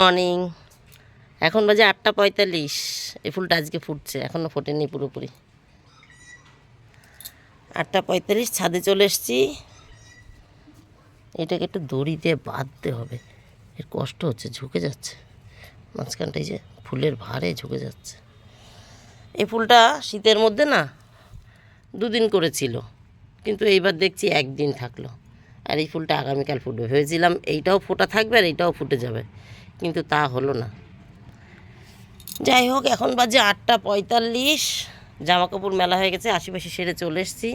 Morning এখন বাজে আটটা পঁয়তাল্লিশ। এই ফুলটা আজকে ফুটছে এখনও ফোটেনি পুরোপুরি। আটটা পঁয়তাল্লিশ, ছাদে চলে এসেছি। এটাকে একটু দড়ি দিয়ে বাঁধতে হবে। এর কষ্ট হচ্ছে, ঝুঁকে যাচ্ছে। মাঝখানটায় যে ফুলের ভারে ঝুঁকে যাচ্ছে। এই ফুলটা শীতের মধ্যে না দুদিন করেছিল, কিন্তু এইবার দেখছি একদিন থাকল। আর এই ফুলটা আগামীকাল ফুটবে। ভেবেছিলাম এইটাও ফোটা থাকবে আর এইটাও ফুটে যাবে। কিন্তু তা হলো না। যাই হোক, এখন বাজে আটটা পঁয়তাল্লিশ। জামা কাপড় মেলা হয়ে গেছে, আশেপাশে সেরে চলে এসেছি।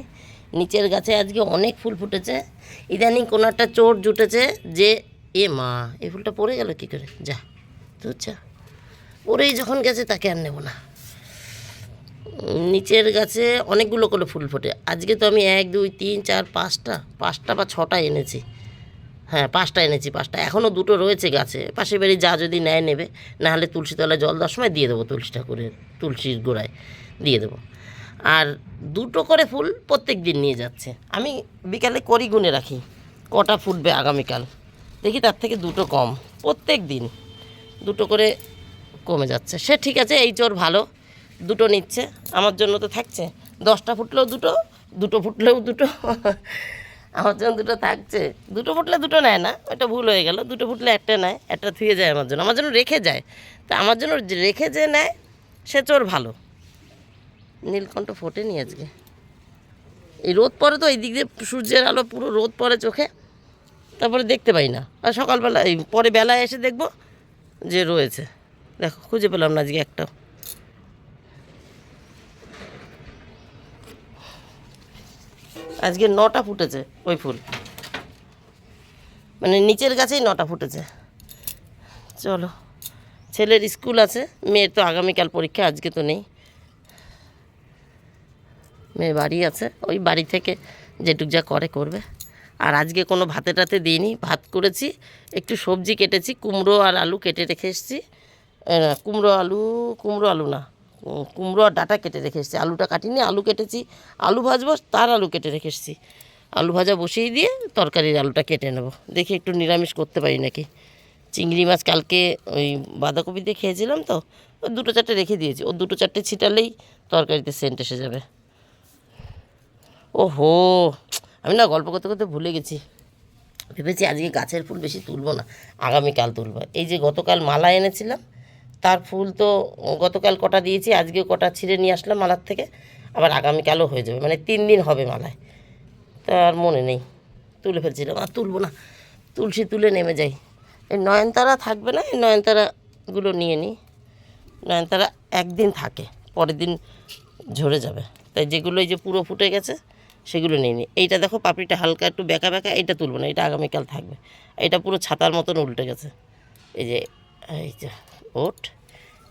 নিচের গাছে আজকে অনেক ফুল ফুটেছে। ইদানিং কোনো একটা চোর জুটেছে যে, এ মা, এই ফুলটা পড়ে গেল কী করে? যা যা। পরেই যখন গেছে তাকে আর নেব না। নিচের গাছে অনেকগুলো করে ফুল ফোটে। আজকে তো আমি এক, দুই, তিন, চার, পাঁচটা পাঁচটা বা ছটা এনেছি। হ্যাঁ পাঁচটা এনেছি, পাঁচটা। এখনও দুটো রয়েছে গাছে। পাশের বাড়ি যা যদি নেয় নেবে, নাহলে তুলসী তলায় জল দেওয়ার সময় দিয়ে দেবো তুলসী ঠাকুরের তুলসীর গোড়ায় দিয়ে দেবো। আর দুটো করে ফুল প্রত্যেক দিন নিয়ে যাচ্ছে। আমি বিকালে করি গুনে রাখি, কটা ফুটবে আগামীকাল। দেখি তার থেকে দুটো কম প্রত্যেক দিন দুটো করে কমে যাচ্ছে। সে ঠিক আছে, এই চোর ভালো, দুটো নিচ্ছে, আমার জন্য তো থাকছে। দশটা ফুটলেও দুটো দুটো ফুটলেও দুটো। আমার জন্য দুটো থাকছে। দুটো ফুটলে দুটো নেয় না এটা ভুল হয়ে গেল। দুটো ফুটলে একটা নেয়, একটা থুয়ে যায় আমার জন্য। আমার জন্য রেখে যায়। তা আমার জন্য রেখে যে নেয়, সে চোর ভালো। নীলকণ্ঠ ফোটেনি আজকে। এই রোদ পরে তো, এই দিক দিয়ে সূর্যের আলো পুরো রোদ পড়ে চোখে। তারপরে দেখতে পাই না। আর সকালবেলা, এই পরে বেলায় এসে দেখব যে রয়েছে। দেখো, খুঁজে পেলাম না আজকে একটাও। আজকে নটা ফুটেছে ওই ফুল। মানে নিচের গাছেই নটা ফুটেছে। চলো, ছেলের স্কুল আছে, মেয়ের তো আগামীকাল পরীক্ষা, আজকে তো নেই। মেয়ে বাড়ি আছে, ওই বাড়ি থেকে যেটুক যা করে, করবে। আর আজকে কোনো ভাতে টাতে দিইনি, ভাত করেছি, একটু সবজি কেটেছি, কুমড়ো আর আলু কেটে রেখে এসেছি। কুমড়ো আলু কুমড়ো আলু না কুমড়ো আর ডাটা কেটে রেখে এসেছি। আলুটা কাটিনি, আলু কেটেছি। আলু ভাজবো, তার আলু কেটে রেখে এসেছি। আলু ভাজা বসিয়ে দিয়ে তরকারির আলুটা কেটে নেব। দেখি একটু নিরামিষ করতে পারি নাকি। চিংড়ি মাছ কালকে ওই বাঁধাকপি দিয়ে খেয়েছিলাম তো, ওই দুটো চারটে রেখে দিয়েছি। ও দুটো চারটে ছিটালেই তরকারিতে সেন্ট এসে যাবে। ও হো আমি না গল্প করতে করতে ভুলে গেছি। ভেবেছি আজকে গাছের ফুল বেশি তুলবো না, আগামীকাল তুলবো। এই যে গতকাল মালা এনেছিলাম তার ফুল তো গতকাল কটা দিয়েছি আজকে কটা ছিঁড়ে নিয়ে আসলাম মালার থেকে, আবার আগামীকালও হয়ে যাবে মানে তিন দিন হবে মালায়। তার মনে নেই, তুলে ফেলছিলাম আর তুলবো না, তুলসী তুলে নেমে যাই। এই নয়নতারা থাকবে না, এই নয়নতারাগুলো নিয়ে নিই। নয়নতারা একদিন থাকে, পরের দিন ঝরে যাবে। তাই যেগুলো এই যে পুরো ফুটে গেছে, সেগুলো নিয়ে নিই। এইটা দেখো, পাপড়িটা হালকা একটু বেঁকা বেঁকা, এইটা তুলবো না এটা আগামীকাল থাকবে। এটা পুরো ছাতার মতন উল্টে গেছে। এই যে এই যে, ওট।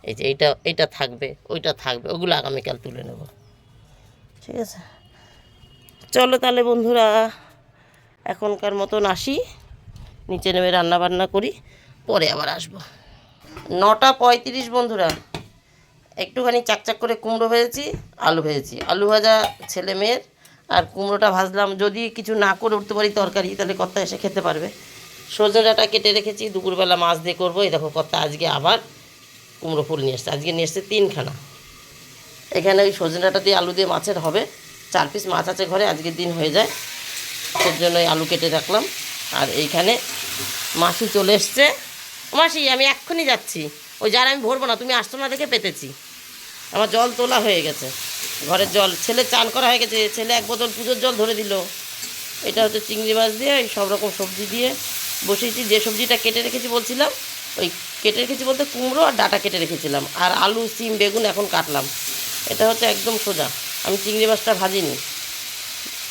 এই যে এইটা এইটা থাকবে, ওইটা থাকবে, ওগুলো আগামীকাল তুলে নেব। ঠিক আছে? চলো তাহলে বন্ধুরা, এখনকার মতন আসি, নিচে নেমে রান্না বান্না করি, পরে আবার আসব। নটা পঁয়ত্রিশ বন্ধুরা, একটুখানি চাকচাক করে কুমড়ো ভেজেছি, আলু ভেজেছি। আলু ভাজা ছেলে মেয়ের, আর কুমড়োটা ভাজলাম, যদি কিছু না করে উঠতে পারি তরকারি, তাহলে কর্তা এসে খেতে পারবে। সজনে ডাঁটা কেটে রেখেছি, দুপুরবেলা মাছ দিয়ে করব, এই দেখো কর্তা আজকে আবার কুমড়ো ফুল নিয়ে এসছে। আজকে নিয়ে এসছে তিনখানা। এখানে ওই সজনে ডাঁটা দিয়ে আলু দিয়ে মাছের হবে। চার পিস মাছ আছে ঘরে আজকের দিন হয়ে যায়। সেই জন্য আলু কেটে রাখলাম। আর এইখানে মাসি চলে এসছে। মাসি, আমি এক্ষুনি যাচ্ছি। ওই যার আমি ভরবো না, তুমি আসতো না দেখে পেতেছি। আমার জল তোলা হয়ে গেছে। ঘরের জল, ছেলে চান করা হয়ে গেছে। ছেলে এক বোতল পুজোর জল ধরে দিল। এটা হচ্ছে চিংড়ি মাছ দিয়ে সব রকম সবজি দিয়ে বসিয়েছি। যে সবজিটা কেটে রেখেছি বলছিলাম, ওই কেটে রেখেছি বলতে কুমড়ো আর ডাটা কেটে রেখেছিলাম। আর আলু, সিম, বেগুন এখন কাটলাম। এটা হচ্ছে একদম সোজা। আমি চিংড়ি মাছটা ভাজিনি।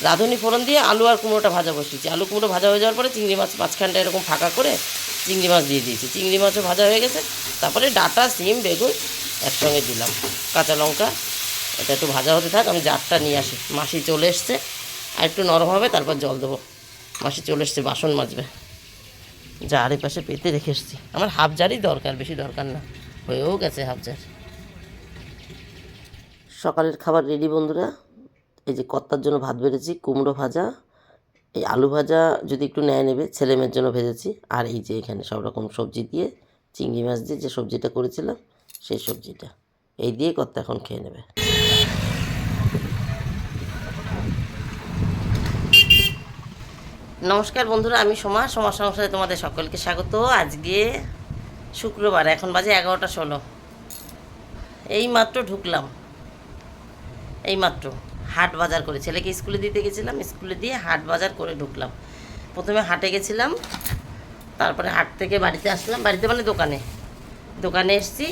রাঁধুনি ফোড়ন দিয়ে আলু আর কুমড়োটা ভাজা বসিয়েছি। আলু কুমড়ো ভাজা হয়ে যাওয়ার পরে চিংড়ি মাছ মাঝখানটা এরকম ফাঁকা করে চিংড়ি মাছ দিয়ে দিয়েছি। চিংড়ি মাছও ভাজা হয়ে গেছে। তারপরে ডাটা, সিম, বেগুন একসঙ্গে দিলাম। কাঁচা লঙ্কা, এটা একটু ভাজা হতে থাক, আমি জারটা নিয়ে আসি। মাসি চলে এসছে। আর একটু নরম হবে, তারপর জল দেবো। মাসি চলে এসছে, বাসন মাজবে। জার পাশে পেতে রেখে এসছি। আমার হাফ জারই দরকার, বেশি দরকার না। হয়েও গেছে হাফ জার সকালের খাবার রেডি বন্ধুরা। এই যে কর্তার জন্য ভাত বেড়েছি, কুমড়ো ভাজা, এই আলু ভাজা যদি একটু নেয় নেবে, ছেলে মেয়ের জন্য ভেজেছি। আর এই যে এখানে সব রকম সবজি দিয়ে, চিংড়ি মাছ দিয়ে যে সবজিটা করেছিলাম, সেই সবজিটা। এই দিয়ে কর্তা এখন খেয়ে নেবে। নমস্কার বন্ধুরা, আমি সোমা। সোমা সংসারে তোমাদের সকলকে স্বাগত। আজকে শুক্রবার, এখন বাজে এগারোটা ষোলো। এই মাত্র ঢুকলাম। এই মাত্র হাট বাজার করে। ছেলেকে স্কুলে দিতে গেছিলাম, স্কুলে দিয়ে হাট বাজার করে ঢুকলাম। প্রথমে হাটে গেছিলাম, তারপরে হাট থেকে বাড়িতে আসলাম। বাড়িতে মানে দোকানে। দোকানে এসেছি,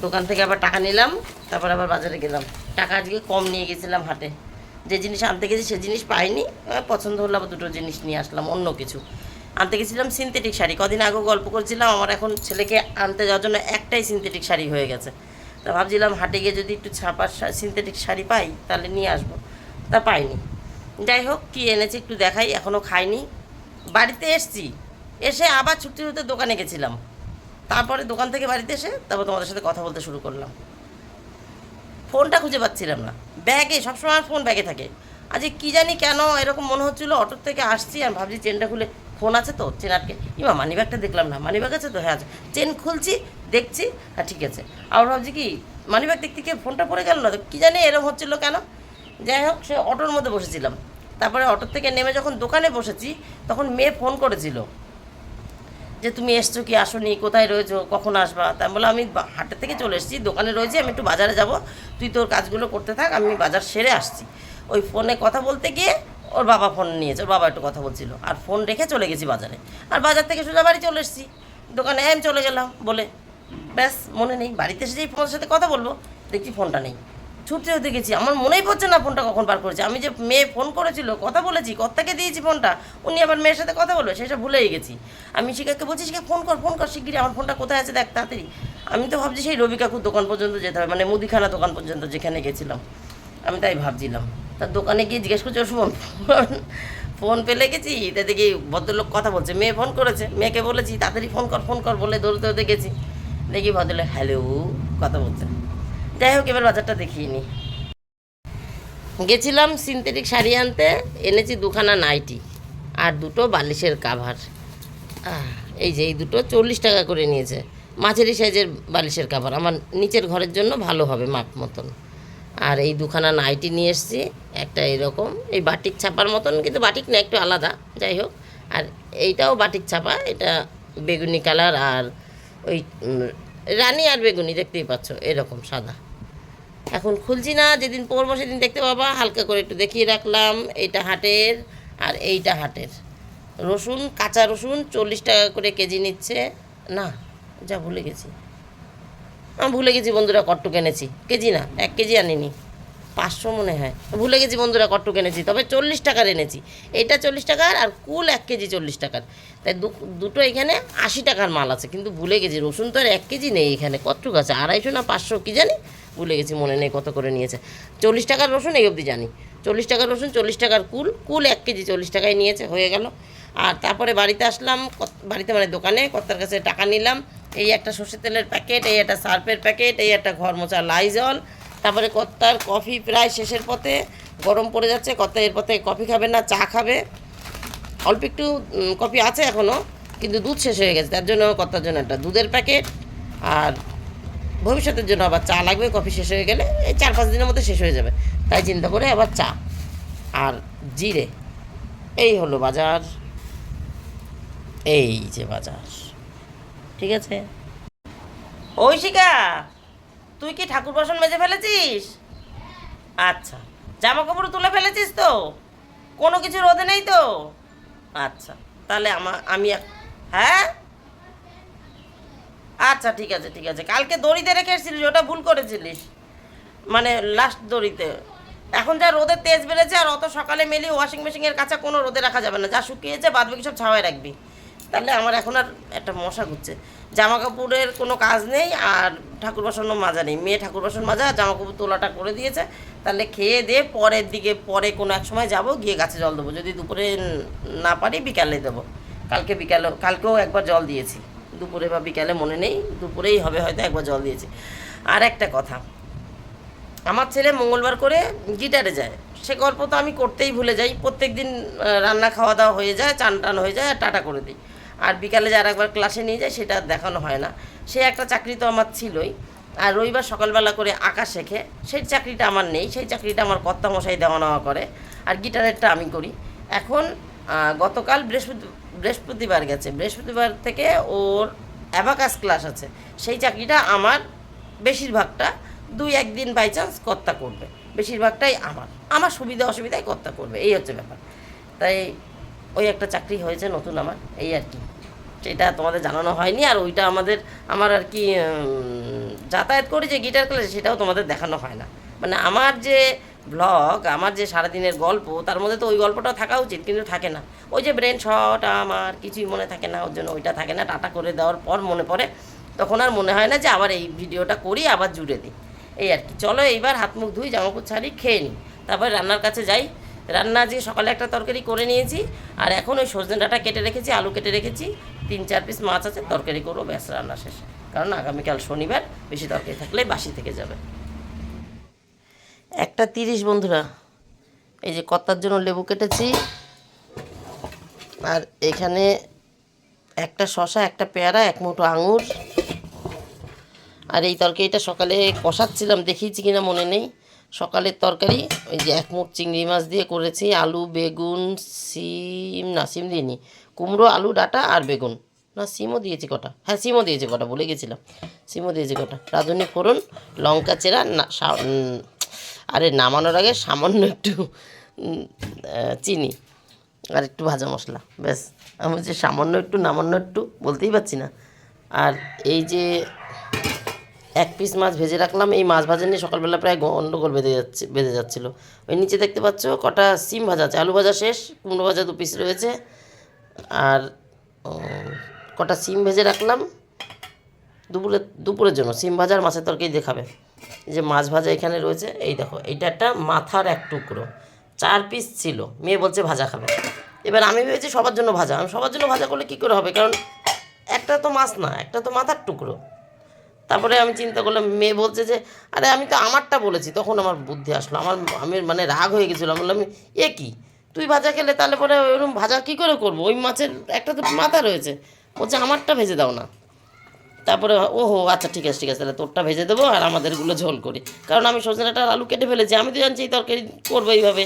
দোকান থেকে আবার টাকা নিলাম, তারপর আবার বাজারে গেলাম। টাকা আজকে কম নিয়ে গেছিলাম হাটে। যে জিনিস আনতে গেছি সে জিনিস পাইনি পছন্দ হলো আবার দুটো জিনিস নিয়ে আসলাম, অন্য কিছু। আনতে গেছিলাম সিনথেটিক শাড়ি। কদিন আগেও গল্প করছিলাম, আমার এখন ছেলেকে আনতে যাওয়ার জন্য একটাই সিনথেটিক শাড়ি হয়ে গেছে। তা ভাবছিলাম হাটে গিয়ে যদি একটু ছাপার সিনথেটিক শাড়ি পাই, তাহলে নিয়ে আসব। তা পাইনি। যাই হোক, কী এনেছি একটু দেখাই এখনও খাইনি। বাড়িতে এসছি, এসে আবার ছুটি হতে দোকানে গেছিলাম। তারপরে দোকান থেকে বাড়িতে এসে তারপর তোমাদের সাথে কথা বলতে শুরু করলাম। ফোনটা খুঁজে পাচ্ছিলাম না। ব্যাগে, সবসময় ফোন ব্যাগে থাকে। আজকে কী জানি কেন এরকম মনে হচ্ছিল, অটোর থেকে আসছি আর ভাবছি চেনটা খুলে ফোন আছে তো চেন আটকে ইমা মানি ব্যাগটা দেখলাম না। মানি ব্যাগ আছে তো? হ্যাঁ আছে। চেন খুলছি, দেখছি হ্যাঁ ঠিক আছে। আবার ভাবছি কি মানি ব্যাগ দেখতে গিয়ে ফোনটা পড়ে গেল না? তো কী জানি এরকম হচ্ছিল কেন? যাই হোক, সে অটোর মধ্যে বসেছিলাম। তারপরে অটোর থেকে নেমে যখন দোকানে বসেছি, তখন মেয়ে ফোন করেছিল। যে তুমি এসছো কি আসোনি, কোথায় রয়েছো, কখন আসবা? তা বলে আমি হাটের থেকে চলে এসেছি, দোকানে রয়েছি, আমি একটু বাজারে যাব। তুই তোর কাজগুলো করতে থাক, আমি বাজার সেরে আসছি। ওই ফোনে কথা বলতে গিয়ে ওর বাবা ফোন নিয়েছে, ওর বাবা একটু কথা বলছিল। আর ফোন রেখে চলে গেছি বাজারে। আর বাজার থেকে সোজা বাড়ি চলে এসেছি। দোকানে আমি চলে গেলাম, বলে, ব্যাস, মনে নেই, বাড়িতে এসে যেই ফোনের সাথে কথা বলব, দেখছি ফোনটা নেই। ছুটতে হতে গেছি। আমার মনেই পড়ছে না ফোনটা কখন বার করেছে। আমি যে মেয়ে ফোন করেছিল, কথা বলেছি কর্তাকে দিয়েছি ফোনটা? উনি আবার মেয়ের সাথে কথা বলবে, সেটা ভুলেই গেছি। আমি শিখাকে বলছি শিখা ফোন কর ফোন কর শিগগিরি আমার ফোনটা কোথায় আছে দেখ তাড়াতাড়ি। আমি তো ভাবছি সেই রবি কাকুর দোকান পর্যন্ত যেতে হবে মানে মুদিখানা দোকান পর্যন্ত যেখানে গেছিলাম। আমি তাই ভাবছিলাম। তার দোকানে গিয়ে জিজ্ঞেস করছি, ওর ফোন পেলে গেছি? তা দেখি ভদ্রলোক কথা বলছে, মেয়ে ফোন করেছে, মেয়েকে বলেছি, তাড়াতাড়ি ফোন কর ফোন কর বলে দৌড়তে হতে গেছি। দেখি ভদ্রলোক, হ্যালো, কথা বলছে। যাই হোক, এবার বাজারটা দেখিয়ে নিই গেছিলাম সিনথেটিক শাড়ি আনতে, এনেছি দুখানা নাইটি আর দুটো বালিশের কাভার এই যে, এই দুটো চল্লিশ টাকা করে নিয়েছে। মাঝারি সাইজের বালিশের কাভার আমার নিচের ঘরের জন্য ভালো হবে মাপ মতন। আর এই দুখানা নাইটি নিয়ে এসেছি, একটা এরকম। এই বাটিক ছাপার মতন, কিন্তু বাটিক না, একটু আলাদা, যাই হোক। আর এইটাও বাটিক ছাপা, এটা বেগুনি কালার আর ওই রানী আর বেগুনি দেখতেই পাচ্ছ, এরকম সাদা। এখন খুলছি না, যেদিন পরবো সেদিন দেখতে পাবা, হালকা করে একটু দেখিয়ে রাখলাম, এইটা হাটের আর এইটা হাটের। রসুন, কাঁচা রসুন, চল্লিশ টাকা করে কেজি নিচ্ছে। না, যা ভুলে গেছি। আমি ভুলে গেছি বন্ধুরা কট্টু কেনেছি কেজি না, এক কেজি আনিনি। পাঁচশো মনে হয়। ভুলে গেছি বন্ধুরা কট্টু কিনেছি তবে চল্লিশ টাকার এনেছি। এইটা চল্লিশ টাকার আর কুল এক কেজি চল্লিশ টাকার। তাই দুটো এখানে আশি টাকার মাল আছে, কিন্তু ভুলে গেছি, রসুন তো আর এক কেজি নেই এখানে, কতটুকু আছে? আড়াইশো না পাঁচশো, কি জানি? ভুলে গেছি, মনে নেই কত করে নিয়েছে। চল্লিশ টাকার রসুন এই অবধি জানি। চল্লিশ টাকার রসুন, চল্লিশ টাকার কুল কুল এক কেজি চল্লিশ টাকায় নিয়েছে, হয়ে গেল। আর তারপরে বাড়িতে আসলাম বাড়িতে মানে দোকানে, কর্তার কাছে টাকা নিলাম। এই একটা সর্ষের তেলের প্যাকেট, এই একটা সার্ফের প্যাকেট, এই একটা ঘর মোছা লাইজল তারপরে কর্তার কফি প্রায় শেষের পথে, গরম পড়ে যাচ্ছে, কর্তা এর পথে কফি খাবে না, চা খাবে। অল্প একটু কফি আছে এখনও কিন্তু দুধ শেষ হয়ে গেছে, তার জন্য কর্তার জন্য একটা দুধের প্যাকেট, আর ভবিষ্যতের জন্য আবার চা লাগবে, কফি শেষ হয়ে গেলে এই চার পাঁচ দিনের মধ্যে শেষ হয়ে যাবে। তাই চিন্তা করে আবার চা, আর জিরে, এই হলো বাজার, এই যে বাজার, ঠিক আছে? ওই শিকা তুই কি ঠাকুর বাসন মেজে ফেলেছিস? আচ্ছা জামা কাপড় তুলে ফেলেছিস তো? কোনো কিছু রোদে নেই তো? আচ্ছা তাহলে আমার আমি হ্যাঁ? আচ্ছা ঠিক আছে ঠিক আছে। কালকে দড়িতে রেখে এসেছিলিস, ওটা ভুল করেছিলিস। মানে লাস্ট দড়িতে। এখন যা রোদের তেজ বেড়েছে আর অত সকালে মেলি ওয়াশিং মেশিনের কাছে কোনো রোদে রাখা যাবে না। যা শুকিয়েছে বাদ বাকি সব ছাওয়ায় রাখবি। তাহলে আমার এখন আর একটা মশা ঘুরছে। জামা কাপড়ের কোনো কাজ নেই আর ঠাকুর বাসনও মাজা নেই। মেয়ে ঠাকুর বাসন মাজা জামা কাপড় তোলাটা করে দিয়েছে। তাহলে খেয়ে দিয়ে পরের দিকে, পরে কোনো এক সময় যাব, গিয়ে গাছে জল দেবো। যদি দুপুরে না পারি, বিকালে দেবো। কালকে বিকালে কালকেও একবার জল দিয়েছি। দুপুরে বা বিকালে মনে নেই, দুপুরেই হবে হয়তো একবার জল দিয়েছি। আর একটা কথা, আমার ছেলে মঙ্গলবার করে গিটারে যায়। সে গল্প তো আমি করতেই ভুলে যাই। প্রত্যেক দিন রান্না খাওয়া দাওয়া হয়ে যায় চান টান হয়ে যায়, আর টাটা করে দিই। আর বিকালে যার একবার ক্লাসে নিয়ে যায়, সেটা দেখানো হয় না। সে একটা চাকরি তো আমার ছিলই। আর রবিবার সকালবেলা করে আঁকা শেখে। সেই চাকরিটা আমার নেই। সেই চাকরিটা আমার কর্তামশাই দেওয়া নেওয়া করে। আর গিটারেরটা আমি করি। এখন গতকাল বৃহস্পতি, বৃহস্পতিবার গেছে। বৃহস্পতিবার থেকে ওর অ্যাবাকাস ক্লাস আছে। সেই চাকরিটা আমার বেশিরভাগটা দুই একদিন বাই চান্স কর্তা করবে। বেশিরভাগটাই আমার। আমার সুবিধা অসুবিধায় কর্তা করবে। এই হচ্ছে ব্যাপার। তাই ওই একটা চাকরি হয়েছে নতুন আমার, এই আর কি। সেটা তোমাদের জানানো হয়নি, আর ওইটা আমাদের, আমার আর কি যাতায়াত করি যে গিটার ক্লাসে সেটাও তোমাদের দেখানো হয় না। মানে আমার যে ব্লগ আমার যে সারাদিনের গল্প, তার মধ্যে তো ওই গল্পটা থাকা উচিত, কিন্তু থাকে না। ওই যে ব্রেন শট আমার, কিছুই মনে থাকে না, ওর জন্য ওইটা থাকে না, টাটা করে দেওয়ার পর মনে পড়ে, তখন আর মনে হয় না যে আবার এই ভিডিওটা করি, আবার জুড়ে দিই। এই আর কি, চলো এইবার হাত মুখ ধুই, জামাকাপড় ছাড়ি, খেয়ে নিই। তারপর রান্নার কাছে যাই রান্না আজকে সকালে একটা তরকারি করে নিয়েছি, আর এখন ওই সজনে ডাঁটা কেটে রেখেছি, আলু কেটে রেখেছি, তিন চার পিস মাছ আছে, তরকারি করব, ব্যাস রান্না শেষ। কারণ আগামীকাল শনিবার, বেশি তরকারি থাকলে বাসি থেকে যাবে। একটা তিরিশ বন্ধুরা, এই যে কত্তার জন্য লেবু কেটেছি, আর এখানে একটা শশা একটা পেয়ারা, এক মুঠো আঙুর। আর এই তরকারিটা সকালে কষাচ্ছিলাম, দেখিয়েছি কিনা মনে নেই। সকালের তরকারি, ওই যে এক মুঠ চিংড়ি মাছ দিয়ে করেছি, আলু, বেগুন, সিম, না, সিম দিইনি, কুমড়ো, আলু, ডাটা আর বেগুন। না, সিমও দিয়েছি কটা। হ্যাঁ সিমও দিয়েছি কটা বলে গেছিলাম। সিমও দিয়েছি কটা। রাঁধুনি ফোড়ন, লঙ্কা চেরা, না আরে, নামানোর আগে সামান্য একটু চিনি আর একটু ভাজা মশলা, ব্যাস। আমি যে সামান্য একটু, নামান্য একটু, বলতেই পারছি না। আর এই যে এক পিস মাছ ভেজে রাখলাম। এই মাছ ভাজা নিয়ে সকালবেলা প্রায় গন্ডগোল বেঁধে যাচ্ছে, বেঁধে যাচ্ছিল। ওই নিচে দেখতে পাচ্ছ কটা সিম ভাজা আছে। আলু ভাজা শেষ, কুমড়ো ভাজা দু পিস রয়েছে। আর কটা সিম ভেজে রাখলাম। দুপুরে, দুপুরের জন্য সিম ভাজার মাছের তরকারি দেখাবে যে মাছ ভাজা এখানে রয়েছে, এই দেখো, এইটা একটা মাথার এক টুকরো। চার পিস ছিল, মেয়ে বলছে ভাজা খাবে। এবার আমি ভেবেছি সবার জন্য ভাজা। আমি সবার জন্য ভাজা করলে কী করে হবে? কারণ একটা তো মাছ না, একটা তো মাথার টুকরো। তারপরে আমি চিন্তা করলাম, মেয়ে বলছে যে, আরে আমি তো আমারটা বলেছি। তখন আমার বুদ্ধি আসলো, আমার আমি মানে রাগ হয়ে গেছিল। আমি বললাম, এ কি? তুই ভাজা খেলে তাহলে পরে ওরকম ভাজা কী করে করব? ওই মাছের একটা তো মাথা রয়েছে। বলছে, আমারটা ভেজে দাও না। তারপরে, ওহো আচ্ছা ঠিক আছে ঠিক আছে, তাহলে তোরটা ভেজে দেবো আর আমাদেরগুলো ঝোল করি। কারণ আমি সজনাটা আলু কেটে ফেলেছি, আমি তো জানছি এই তরকারি করব এইভাবে।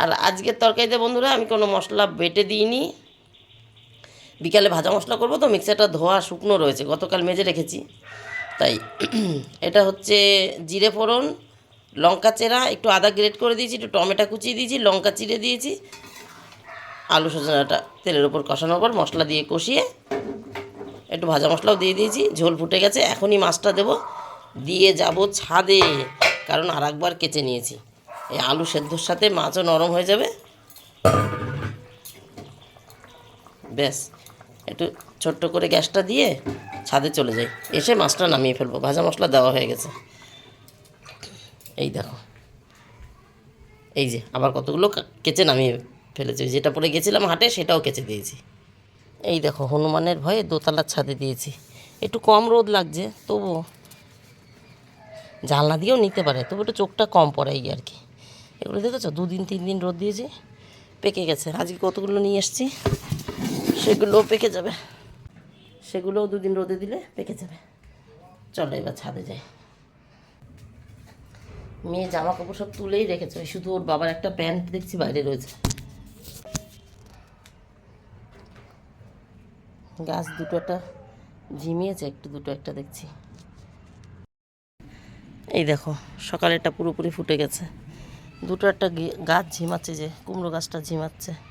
আর আজকের তরকারিতে বন্ধুরা, আমি কোনো মশলা বেটে দিইনি। বিকালে ভাজা মশলা করব তো, মিক্সারটা ধোয়া শুকনো রয়েছে, গতকাল মেজে রেখেছি। তাই এটা হচ্ছে জিরে ফোড়ন, লঙ্কা চেরা, একটু আদা গ্রেট করে দিয়েছি, একটু টমেটো কুচিয়ে দিয়েছি, লঙ্কা চিড়ে দিয়েছি, আলু সজনাটা তেলের ওপর কষানোর পর মশলা দিয়ে কষিয়ে একটু ভাজা মশলাও দিয়ে দিয়েছি, ঝোল ফুটে গেছে, এখনই মাছটা দেবো। দিয়ে যাব ছাদে, কারণ আর একবার কেচে নিয়েছি। এই আলু সেদ্ধর সাথে মাছও নরম হয়ে যাবে। ব্যাস। একটু ছোট্ট করে গ্যাসটা দিয়ে ছাদে চলে যাই। এসে মাছটা নামিয়ে ফেলব। ভাজা মশলা দেওয়া হয়ে গেছে। এই দেখো। এই যে, আবার কতগুলো কেচে নামিয়ে ফেলেছি। যেটা পরে গেছিলাম হাটে, সেটাও কেচে দিয়েছি। এই দেখো, হনুমানের ভয়ে দোতলার ছাদে দিয়েছি। একটু কম রোদ লাগছে তবু জানলা দিয়েও নিতে পারে, তবু একটু চোখটা কম পড়ে এই আর কি। এগুলো দেখেছ? দুদিন, তিন দিন রোদ দিয়েছি, পেকে গেছে। আজকে কতগুলো নিয়ে এসছি? সেগুলোও পেকে যাবে। সেগুলোও দুদিন রোদে দিলে পেকে যাবে। চলো এবার ছাদে যাই। মেয়ে জামা কাপড় সব তুলেই রেখেছে। শুধু ওর বাবার একটা প্যান্ট দেখছি বাইরে রয়েছে। গাছ দুটো একটা ঝিমিয়েছে, একটু দুটো একটা দেখছি। এই দেখো, সকালেরটা পুরোপুরি ফুটে গেছে। দুটো একটা গাছ ঝিমাচ্ছে যে, কুমড়ো গাছটা ঝিমাচ্ছে।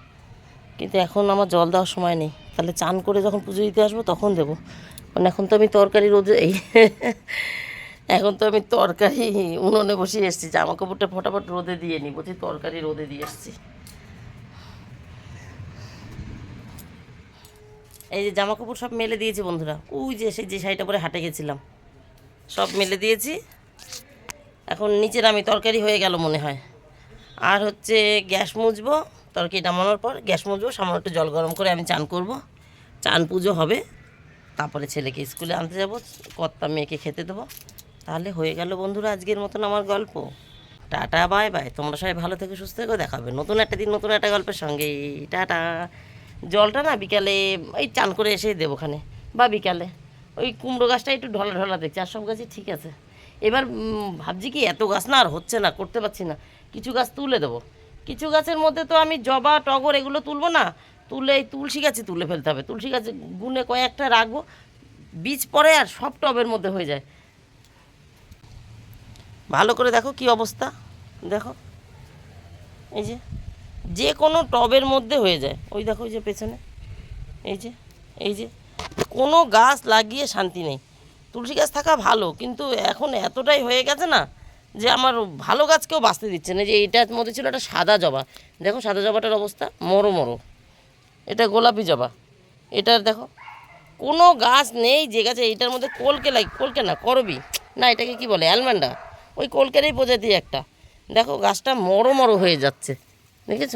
কিন্তু এখন আমার জল দেওয়ার সময় নেই। তাহলে চান করে যখন পুজো দিতে আসব তখন দেবো। মানে এখন তো আমি তরকারি রোদে এই এখন তো আমি তরকারি উনুনে বসিয়ে এসেছি। জামা কাপড়টা ফটাফট রোদে দিয়ে নিই বলছি তরকারি রোদে দিয়ে এসেছি। এই যে জামা কাপড় সব মেলে দিয়েছি বন্ধুরা। ওই যে সেই যে শাড়িটা পরে হাটে গেছিলাম। সব মেলে দিয়েছি। এখন নিচের আমি তরকারি হয়ে গেল মনে হয়। আর হচ্ছে গ্যাস মুছবো। তরকারি নামানোর পর গ্যাস মুছবো সামান্য একটু জল গরম করে আমি চান করব। চান পুজো হবে, তারপরে ছেলেকে স্কুলে আনতে যাব, কর্তা মেয়েকে খেতে দেবো। তাহলে হয়ে গেল বন্ধুরা আজকের মতন আমার গল্প। Tata, bye bye. তোমরা সবাই ভালো থেকে, সুস্থ থেকো দেখাবে নতুন একটা দিন, নতুন একটা গল্পের সঙ্গে। টাটা। জলটা না বিকালে এই চান করে এসে দেবোখানে বা বিকালে। ওই কুমড়ো গাছটা একটু ঢলা ঢলা দেখছি, আর সব গাছই ঠিক আছে। এবার ভাবছি কি এত গাছ না আর হচ্ছে না, করতে পারছি না। কিছু গাছ তুলে দেবো। কিছু গাছের মধ্যে তো আমি জবা, টগর এগুলো তুলবো না। তুলে এই তুলসী গাছে তুলে ফেলতে হবে। তুলসী গাছে গুনে কয়েকটা রাখব। বীজ পরে আর সব টবের মধ্যে হয়ে যায়। ভালো করে দেখো কি অবস্থা। দেখো। এই যে যে কোনো টবের মধ্যে হয়ে যায়। ওই দেখো ওই যে পেছনে। এই যে এই যে, কোনো গাছ লাগিয়ে শান্তি নেই। তুলসী গাছ থাকা ভালো, কিন্তু এখন এতটাই হয়ে গেছে না যে আমার ভালো গাছকেও বাঁচতে দিচ্ছে না যে এইটার মধ্যে ছিল একটা সাদা জবা। দেখো সাদা জবাটার অবস্থা, মরো মরো। এটা গোলাপি জবা। এটার দেখো, কোনো গাছ নেই যে গাছে এইটার মধ্যে কলকে লাগ কলকে না, করবি। না, এটাকে কি বলে, অ্যালমান্ডা। ওই কলকেরই প্রজাতি একটা। দেখো, গাছটা মরো মরো হয়ে যাচ্ছে। দেখেছ?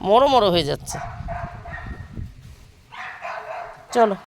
মরো মরো হয়ে যাচ্ছে। চলো।